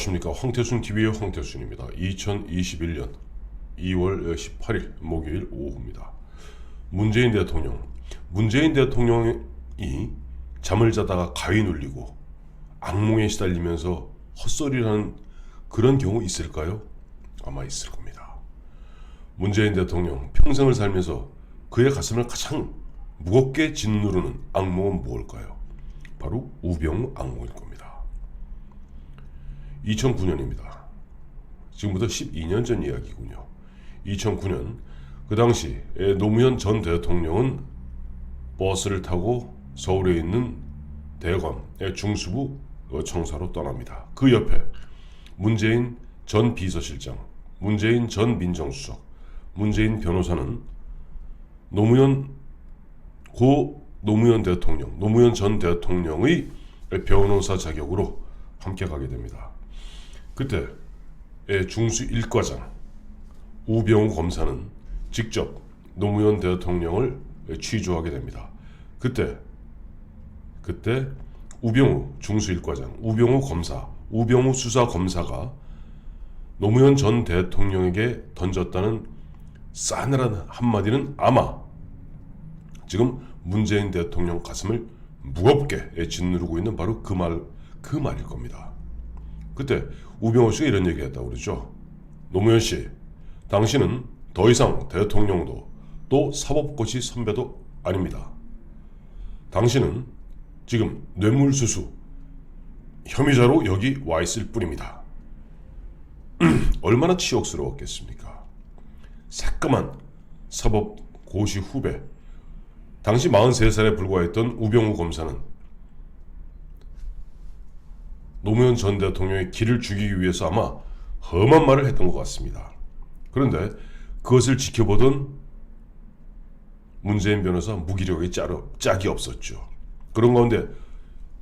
안녕하십니까 황태순 TV의 황태순입니다. 2021년 2월 18일 목요일 오후입니다. 문재인 대통령 문재인 대통령이 잠을 자다가 가위 눌리고 악몽에 시달리면서 헛소리를 하는 그런 경우 있을까요? 아마 있을 겁니다. 문재인 대통령 평생을 살면서 그의 가슴을 가장 무겁게 짓누르는 악몽은 무엇일까요? 바로 우병우 악몽일 겁니다. 2009년입니다. 지금부터 12년 전 이야기군요. 2009년 그 당시 노무현 전 대통령은 버스를 타고 서울에 있는 대검의 중수부 청사로 떠납니다. 그 옆에 문재인 전 비서실장, 문재인 전 민정수석, 문재인 변호사는 노무현 고 노무현 대통령, 노무현 전 대통령의 변호사 자격으로 함께 가게 됩니다. 그때 중수 1과장 우병우 검사는 직접 노무현 대통령을 취조하게 됩니다. 그때 그때 우병우 중수 1과장, 우병우 검사, 우병우 수사 검사가 노무현 전 대통령에게 던졌다는 싸늘한 한마디는 아마 지금 문재인 대통령 가슴을 무겁게 짓누르고 있는 바로 그 말, 그 말일 겁니다. 그때 우병우 씨가 이런 얘기 했다고 그러죠. 노무현 씨, 당신은 더 이상 대통령도 또 사법고시 선배도 아닙니다. 당신은 지금 뇌물수수 혐의자로 여기 와 있을 뿐입니다. 얼마나 치욕스러웠겠습니까? 새까만 사법고시 후배, 당시 43살에 불과했던 우병우 검사는 노무현 전 대통령의 길을 죽이기 위해서 아마 험한 말을 했던 것 같습니다. 그런데 그것을 지켜보던 문재인 변호사 무기력의 짝이 없었죠. 그런 가운데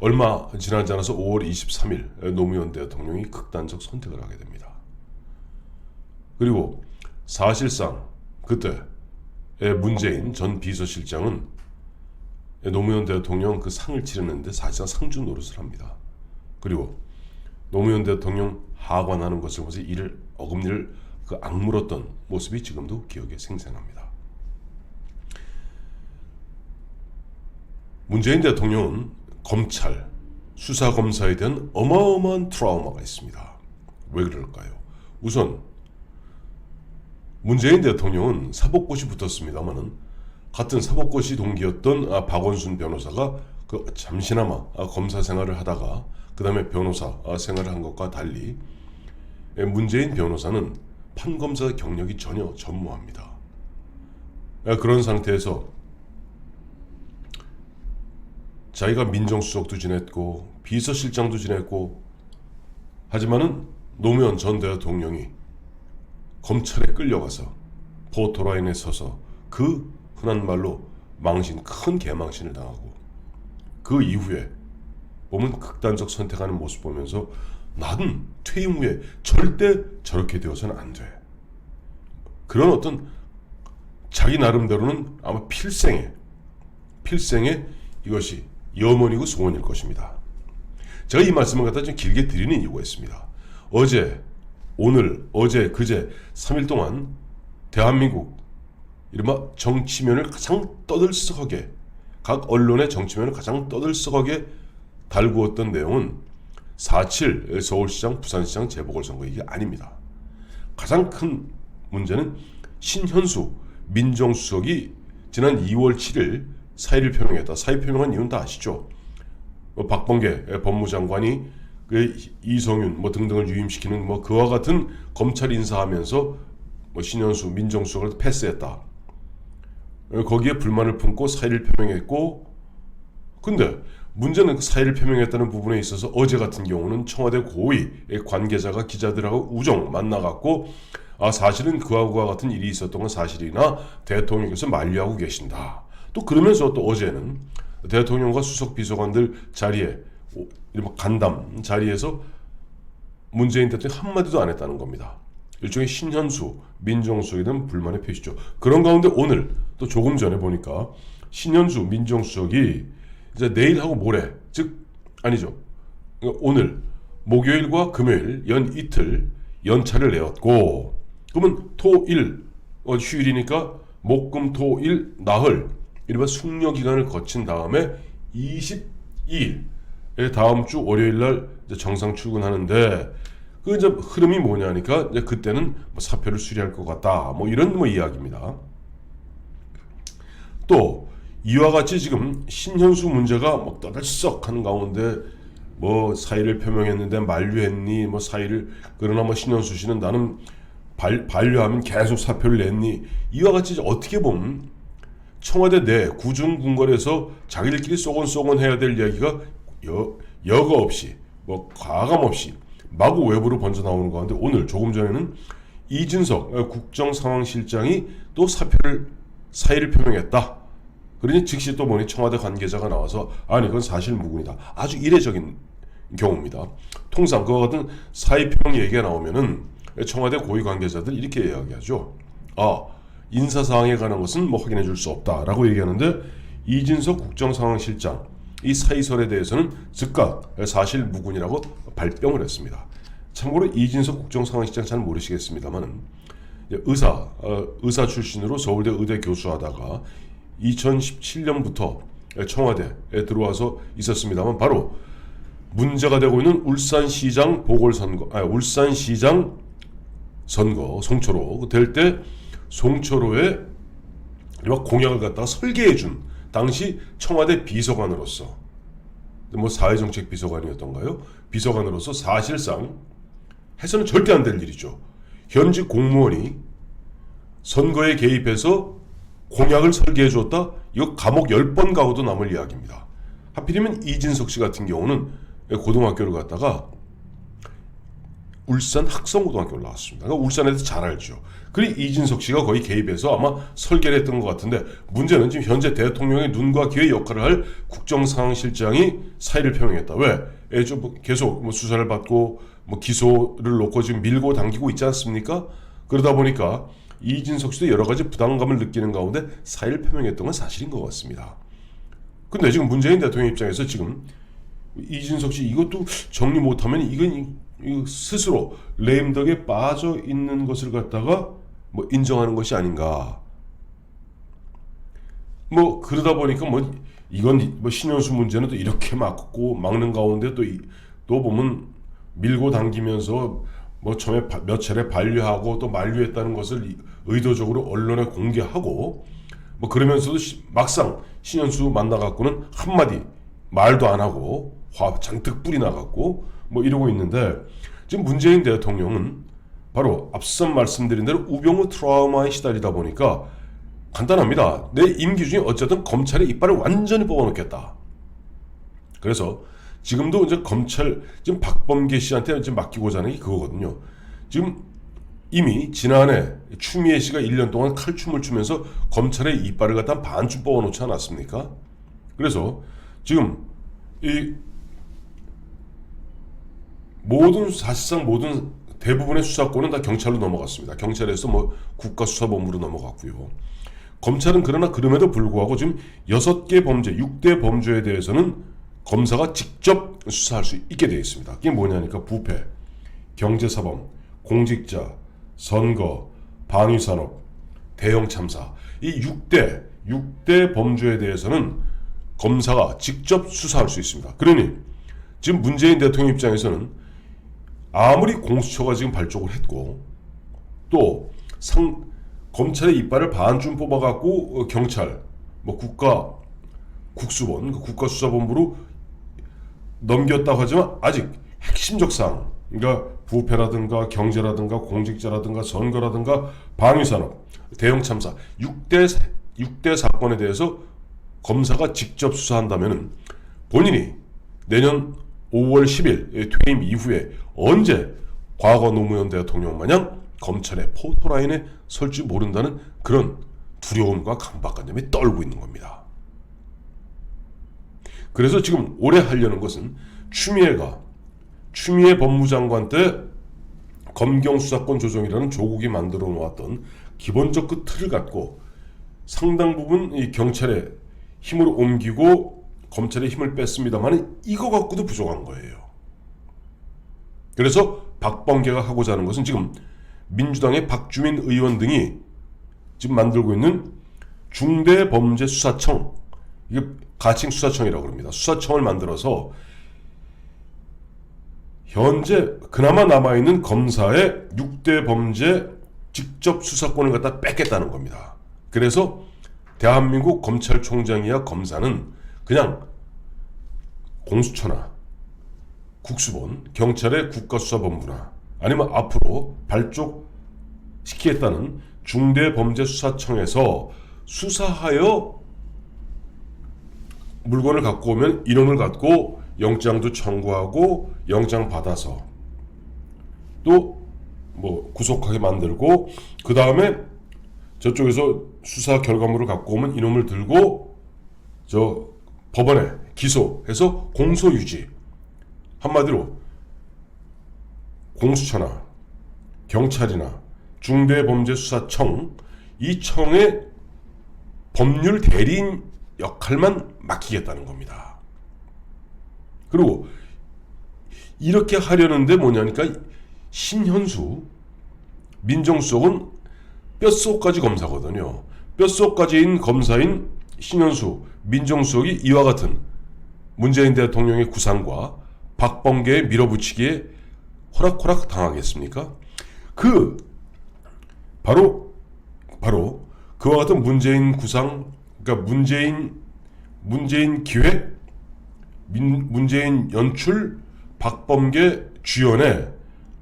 얼마 지나지 않아서 5월 23일 노무현 대통령이 극단적 선택을 하게 됩니다. 그리고 사실상 그때 문재인 전 비서실장은 노무현 대통령 그 상을 치르는데 사실상 상주 노릇을 합니다. 그리고 노무현 대통령 하관하는 것을 보면서 이를 어금니를 그 악물었던 모습이 지금도 기억에 생생합니다. 문재인 대통령은 검찰, 수사 검사에 대한 어마어마한 트라우마가 있습니다. 왜 그럴까요? 우선 문재인 대통령은 사법고시 붙었습니다만은 같은 사법고시 동기였던 아, 박원순 변호사가 그 잠시나마 아, 검사 생활을 하다가 그 다음에 변호사 아, 생활을 한 것과 달리 문재인 변호사는 판검사 경력이 전혀 전무합니다. 그런 상태에서 자기가 민정수석도 지냈고 비서실장도 지냈고 하지만은 노무현 전 대통령이 검찰에 끌려가서 포토라인에 서서 그 흔한 말로 망신 큰 개망신을 당하고 그 이후에 보면 극단적 선택하는 모습 보면서 나는 퇴임 후에 절대 저렇게 되어서는 안 돼. 그런 어떤 자기 나름대로는 아마 필생에 필생에 이것이 염원이고 소원일 것입니다. 제가 이 말씀을 갖다 좀 길게 드리는 이유가 있습니다. 어제, 오늘, 어제, 그제 3일 동안 대한민국 이른바 정치면을 가장 떠들썩하게 각 언론의 정치면을 가장 떠들썩하게 달구었던 내용은 4.7 서울시장, 부산시장 재보궐선거 이게 아닙니다. 가장 큰 문제는 신현수 민정수석이 지난 2월 7일 사의를 표명했다. 사의 표명한 이유는 다 아시죠? 뭐 박범계 법무장관이 그 이성윤 뭐 등등을 유임시키는 뭐 그와 같은 검찰 인사하면서 뭐 신현수 민정수석을 패스했다. 거기에 불만을 품고 사의를 표명했고 근데 문제는 그 사의를 표명했다는 부분에 있어서 어제 같은 경우는 청와대 고위 관계자가 기자들하고 우정 만나갖고 아 사실은 그와 그와 같은 일이 있었던 건 사실이나 대통령께서 만류하고 계신다. 또 그러면서 또 어제는 대통령과 수석 비서관들 자리에 이른바 간담 자리에서 문재인 대통령이 한마디도 안 했다는 겁니다. 일종의 신현수 민정수석에 대한 불만의 표시죠. 그런 가운데 오늘 또 조금 전에 보니까 신현수 민정수석이 이제 내일하고 모레 즉 아니죠. 오늘 목요일과 금요일 연 이틀 연차를 내었고 그러면 토일 어, 휴일이니까 목금토일 나흘 이른바 숙려 기간을 거친 다음에 22일 다음 주 월요일 날 정상 출근하는데 그 이제 흐름이 뭐냐니까 이제 그때는 뭐 사표를 수리할 것 같다 뭐 이런 뭐 이야기입니다. 또 이와 같이 지금 신현수 문제가 뭐 떠들썩하는 가운데 뭐 사의를 표명했는데 만류했니 뭐 사의를 그러나 뭐 신현수 씨는 나는 발, 반려하면 계속 사표를 냈니 이와 같이 어떻게 보면 청와대 내 구중궁궐에서 자기들끼리 쏘곤쏘곤 해야 될 이야기가 여, 여과 없이 뭐 과감 없이 마구 외부로 번져 나오는 가운데 오늘 조금 전에는 이준석 어, 국정상황실장이 또 사표를 사의를 표명했다. 그러니 즉시 또 보니 청와대 관계자가 나와서 아니 그건 사실 무근이다. 아주 이례적인 경우입니다. 통상 그와 같은 사의 표명 얘기가 나오면은 청와대 고위 관계자들 이렇게 이야기하죠. 아 인사 사항에 관한 것은 뭐 확인해 줄 수 없다라고 얘기하는데 이진석 국정상황실장 이 사의설에 대해서는 즉각 사실 무근이라고 발뺌을 했습니다. 참고로 이진석 국정상황실장 잘 모르시겠습니다만은 의사 어, 의사 출신으로 서울대 의대 교수하다가 2017년부터 청와대에 들어와서 있었습니다만 바로 문제가 되고 있는 울산시장 보궐선거, 아 울산시장 선거 송초로 될 때 송초로에 막 공약을 갖다가 설계해 준 당시 청와대 비서관으로서 뭐 사회정책 비서관이었던가요? 비서관으로서 사실상 해서는 절대 안 될 일이죠. 현직 공무원이 선거에 개입해서 공약을 설계해 줬다? 이거 감옥 10번 가고도 남을 이야기입니다. 하필이면 이진석 씨 같은 경우는 고등학교를 갔다가 울산 학성고등학교를 나왔습니다. 그러니까 울산에 대해서 잘 알죠. 그리 이진석 씨가 거의 개입해서 아마 설계를 했던 것 같은데 문제는 지금 현재 대통령의 눈과 귀의 역할을 할 국정상황실장이 사의를 표명했다. 왜? 예, 좀 계속 뭐 수사를 받고 뭐 기소를 놓고 지금 밀고 당기고 있지 않습니까? 그러다 보니까 이진석 씨도 여러 가지 부담감을 느끼는 가운데 사의를 표명했던 건 사실인 것 같습니다. 근데 지금 문재인 대통령 입장에서 지금 이진석 씨 이것도 정리 못하면 이건 스스로 레임덕에 빠져 있는 것을 갖다가 뭐 인정하는 것이 아닌가. 뭐 그러다 보니까 뭐 이건 뭐 신현수 문제는 또 이렇게 막고 막는 가운데 또, 이- 또 보면 밀고 당기면서 뭐 처음에 바- 몇 차례 반류하고 또 만류했다는 것을 이- 의도적으로 언론에 공개하고 뭐 그러면서도 시- 막상 신현수 만나갖고는 한마디 말도 안 하고 화 잔뜩 뿌리 나갖고 뭐 이러고 있는데 지금 문재인 대통령은 바로 앞서 말씀드린 대로 우병우 트라우마에 시달리다 보니까 간단합니다. 내 임기 중에 어쨌든 검찰의 이빨을 완전히 뽑아놓겠다. 그래서 지금도 이제 검찰 지금 박범계 씨한테 지금 맡기고자 하는 게 그거거든요. 지금 이미 지난해 추미애 씨가 1년 동안 칼춤을 추면서 검찰의 이빨을 갖다 반쯤 뽑아놓지 않았습니까? 그래서 지금 이 모든 사실상 모든 대부분의 수사권은 다 경찰로 넘어갔습니다. 경찰에서 뭐 국가수사본부로 넘어갔고요. 검찰은 그러나 그럼에도 불구하고 지금 여섯 개 범죄, 6대 범죄에 대해서는 검사가 직접 수사할 수 있게 되어 있습니다. 그게 뭐냐니까 부패, 경제사범, 공직자, 선거, 방위산업, 대형 참사 이 6대 6대 범죄에 대해서는 검사가 직접 수사할 수 있습니다. 그러니 지금 문재인 대통령 입장에서는 아무리 공수처가 지금 발족을 했고 또 상, 검찰의 이빨을 반쯤 뽑아갖고 어, 경찰, 뭐 국가 국수본, 그 국가수사본부로 넘겼다고 하지만 아직 핵심적 사항, 그러니까 부패라든가 경제라든가 공직자라든가 선거라든가 방위산업, 대형 참사 6대 6대 사건에 대해서 검사가 직접 수사한다면은 본인이 내년 5월 10일 퇴임 이후에 언제 과거 노무현 대통령 마냥 검찰의 포토라인에 설지 모른다는 그런 두려움과 강박관념에 떨고 있는 겁니다. 그래서 지금 올해 하려는 것은 추미애가 추미애 법무장관 때 검경 수사권 조정이라는 조국이 만들어 놓았던 기본적 그 틀을 갖고 상당 부분 이 경찰의 힘으로 옮기고 검찰의 힘을 뺐습니다만 이거 갖고도 부족한 거예요. 그래서 박범계가 하고자 하는 것은 지금 민주당의 박주민 의원 등이 지금 만들고 있는 중대범죄수사청 이게 가칭 수사청이라고 합니다. 수사청을 만들어서 현재 그나마 남아있는 검사의 6대 범죄 직접 수사권을 갖다 뺏겠다는 겁니다. 그래서 대한민국 검찰총장이야 검사는 그냥 공수처나 국수본, 경찰의 국가수사본부나 아니면 앞으로 발족시키겠다는 중대범죄수사청에서 수사하여 물건을 갖고 오면 이놈을 갖고 영장도 청구하고 영장 받아서 또 뭐 구속하게 만들고 그 다음에 저쪽에서 수사 결과물을 갖고 오면 이놈을 들고 저 법원에 기소해서 공소 유지. 한마디로 공수처나 경찰이나 중대범죄수사청 이 청의 법률 대리인 역할만 맡기겠다는 겁니다. 그리고 이렇게 하려는데 뭐냐니까 신현수 민정수석은 뼛속까지 검사거든요. 뼛속까지인 검사인 신현수 민정수석이 이와 같은 문재인 대통령의 구상과 박범계의 밀어붙이기에 호락호락 당하겠습니까? 그 바로 바로 그와 같은 문재인 구상 그러니까 문재인 문재인 기획 민, 문재인 연출 박범계 주연의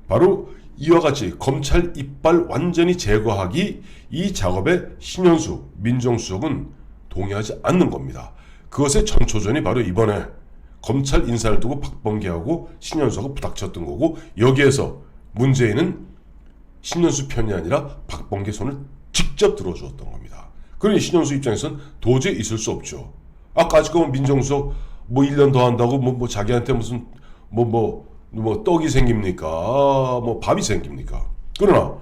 바로 이와 같이 검찰 이빨 완전히 제거하기 이 작업에 신현수 민정수석은 동의하지 않는 겁니다. 그것의 전초전이 바로 이번에 검찰 인사를 두고 박범계하고 신현수가 부닥쳤던 거고 여기에서 문재인은 신현수 편이 아니라 박범계 손을 직접 들어주었던 겁니다. 그러니 신현수 입장에서는 도저히 있을 수 없죠. 아까 지금 민정수석 뭐 1년 더 한다고 뭐, 뭐 자기한테 무슨 뭐뭐 뭐 떡이 생깁니까? 뭐 밥이 생깁니까? 그러나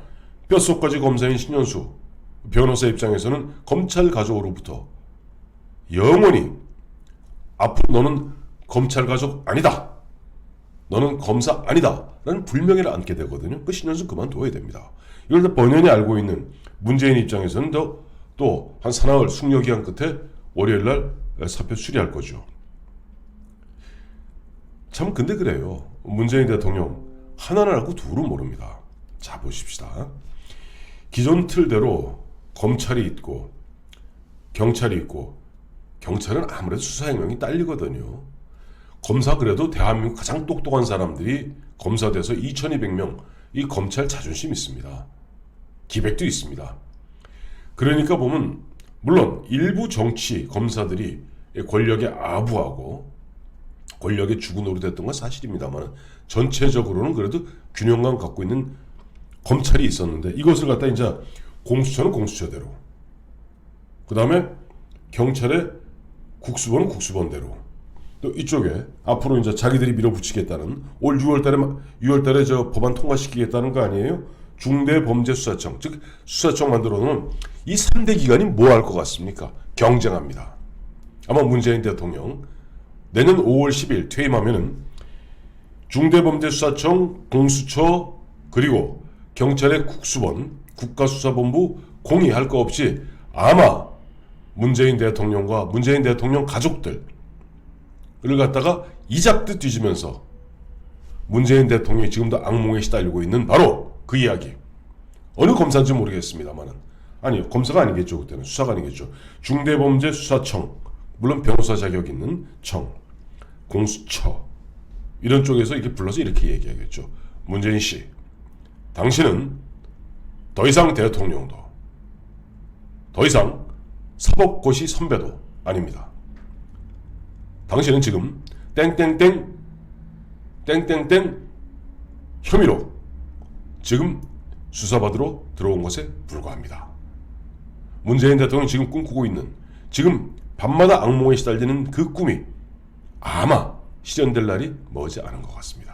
뼛속까지 검사인 신현수 변호사 입장에서는 검찰 가족으로부터 영원히 앞으로 너는 검찰 가족 아니다. 너는 검사 아니다. 라는 불명예를 안게 되거든요. 그 신현수 그만둬야 됩니다. 이걸 다 번연히 알고 있는 문재인 입장에서는 또 한 사나흘 숙려기한 끝에 월요일 날 사표 수리할 거죠. 참 근데 그래요. 문재인 대통령 하나는 알고 둘은 모릅니다. 자 보십시다. 기존 틀대로 검찰이 있고 경찰이 있고 경찰은 아무래도 수사 행령이 딸리거든요. 검사 그래도 대한민국 가장 똑똑한 사람들이 검사 돼서 2200명 이 검찰 자존심 있습니다. 기백도 있습니다. 그러니까 보면 물론 일부 정치 검사들이 권력에 아부하고 권력의 주군으로 됐던 건 사실입니다만 전체적으로는 그래도 균형감 갖고 있는 검찰이 있었는데 이것을 갖다 이제 공수처는 공수처대로 그 다음에 경찰의 국수본은 국수본대로 또 이쪽에 앞으로 이제 자기들이 밀어붙이겠다는 올 6월달에 6월달에 저 법안 통과시키겠다는 거 아니에요? 중대범죄수사청 즉 수사청 만들어 놓은 이 3대 기관이 뭐 할 것 같습니까? 경쟁합니다. 아마 문재인 대통령 내년 5월 10일 퇴임하면은 중대범죄수사청, 공수처 그리고 경찰의 국수본, 국가수사본부 공의할 거 없이 아마 문재인 대통령과 문재인 대통령 가족들을 갖다가 이잡듯 뒤지면서 문재인 대통령이 지금도 악몽에 시달리고 있는 바로 그 이야기. 어느 검사인지 모르겠습니다만은 아니 검사가 아니겠죠 그때는 수사가 아니겠죠. 중대범죄수사청 물론 변호사 자격 있는 청, 공수처 이런 쪽에서 이렇게 불러서 이렇게 얘기하겠죠. 문재인 씨, 당신은 더 이상 대통령도 더 이상 사법고시 선배도 아닙니다. 당신은 지금 땡땡땡 땡땡땡 혐의로 지금 수사받으러 들어온 것에 불과합니다. 문재인 대통령이 지금 꿈꾸고 있는 지금 밤마다 악몽에 시달리는 그 꿈이 아마 실현될 날이 머지 않은 것 같습니다.